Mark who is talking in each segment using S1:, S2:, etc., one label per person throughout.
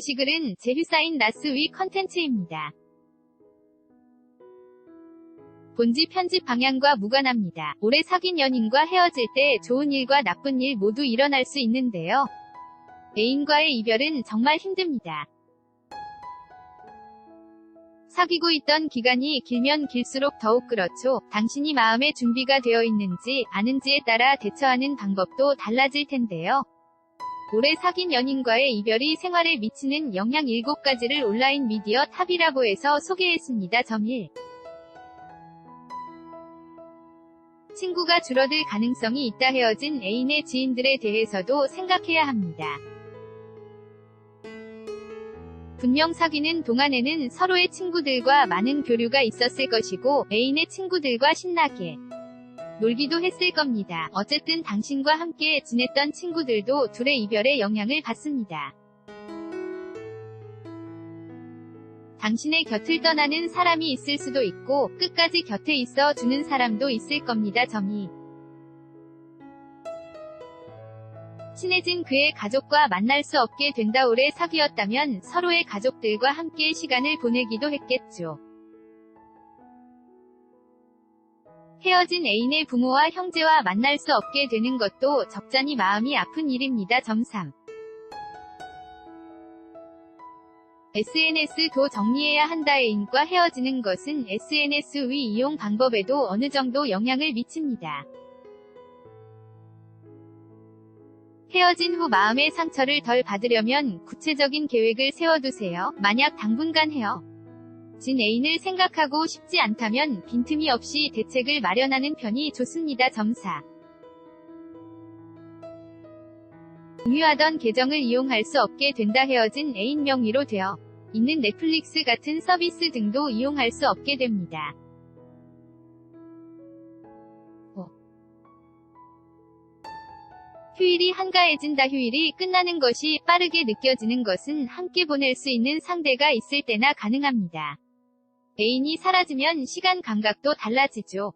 S1: 게시글은 제휴사인 라스위 컨텐츠입니다. 본지 편집 방향과 무관합니다. 오래 사귄 연인과 헤어질 때 좋은 일과 나쁜 일 모두 일어날 수 있는데요. 애인과의 이별은 정말 힘듭니다. 사귀고 있던 기간이 길면 길수록 더욱 그렇죠. 당신이 마음의 준비가 되어 있는지 아는지에 따라 대처하는 방법도 달라질 텐데요. 오래 사귄 연인과의 이별이 생활에 미치는 영향 7가지를 온라인 미디어 탑이라고해서 소개했습니다. 점 1. 친구가 줄어들 가능성이 있다 헤어진 애인의 지인들에 대해서도 생각해야 합니다. 분명 사귀는 동안에는 서로의 친구들과 많은 교류가 있었을 것이고 애인의 친구들과 신나게 놀기도 했을 겁니다. 어쨌든 당신과 함께 지냈던 친구들도 둘의 이별에 영향을 받습니다. 당신의 곁을 떠나는 사람이 있을 수도 있고 끝까지 곁에 있어 주는 사람도 있을 겁니다. 점이 친해진 그의 가족과 만날 수 없게 된다 오래 사귀었다면 서로의 가족들과 함께 시간을 보내기도 했겠죠. 헤어진 애인의 부모와 형제와 만날 수 없게 되는 것도 적잖이 마음이 아픈 일입니다. 점 3. SNS도 정리해야 한다 애인과 헤어지는 것은 SNS 위 이용 방법에도 어느 정도 영향을 미칩니다. 헤어진 후 마음의 상처를 덜 받으려면 구체적인 계획을 세워두세요. 만약 당분간 헤어 진 애인을 생각하고 싶지 않다면 빈틈이 없이 대책을 마련하는 편이 좋습니다. 점사 공유하던 계정을 이용할 수 없게 된다 헤어진 애인 명의로 되어 있는 넷플릭스 같은 서비스 등도 이용할 수 없게 됩니다. 휴일이 한가해진다 휴일이 끝나는 것이 빠르게 느껴지는 것은 함께 보낼 수 있는 상대가 있을 때나 가능합니다. 애인이 사라지면 시간 감각도 달라지죠.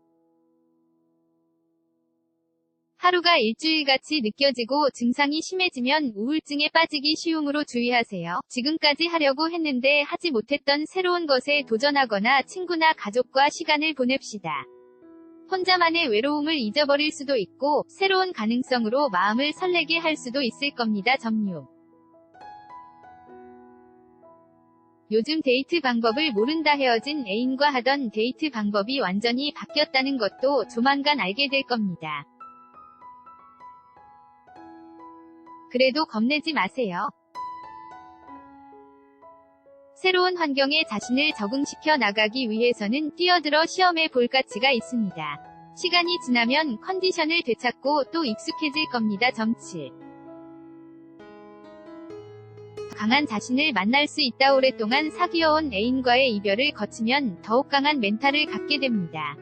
S1: 하루가 일주일같이 느껴지고 증상이 심해지면 우울증에 빠지기 쉬움으로 주의하세요. 지금까지 하려고 했는데 하지 못했던 새로운 것에 도전하거나 친구나 가족과 시간을 보냅시다. 혼자만의 외로움을 잊어버릴 수도 있고 새로운 가능성으로 마음을 설레게 할 수도 있을 겁니다. 점유. 요즘 데이트 방법을 모른다 헤어진 애인과 하던 데이트 방법이 완전히 바뀌었다는 것도 조만간 알게 될 겁니다. 그래도 겁내지 마세요. 새로운 환경에 자신을 적응시켜 나가기 위해서는 뛰어들어 시험해 볼 가치가 있습니다. 시간이 지나면 컨디션을 되찾고 또 익숙해질 겁니다. 점칠. 강한 자신을 만날 수 있다 오랫동안 사귀어온 애인과의 이별을 거치면 더욱 강한 멘탈을 갖게 됩니다.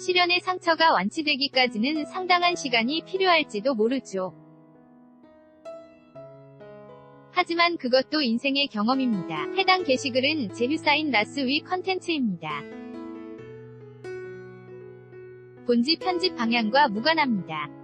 S1: 시련의 상처가 완치되기까지는 상당한 시간이 필요할지도 모르죠. 하지만 그것도 인생의 경험입니다. 해당 게시글은 제휴사인 라스위 컨텐츠입니다. 본지 편집 방향과 무관합니다.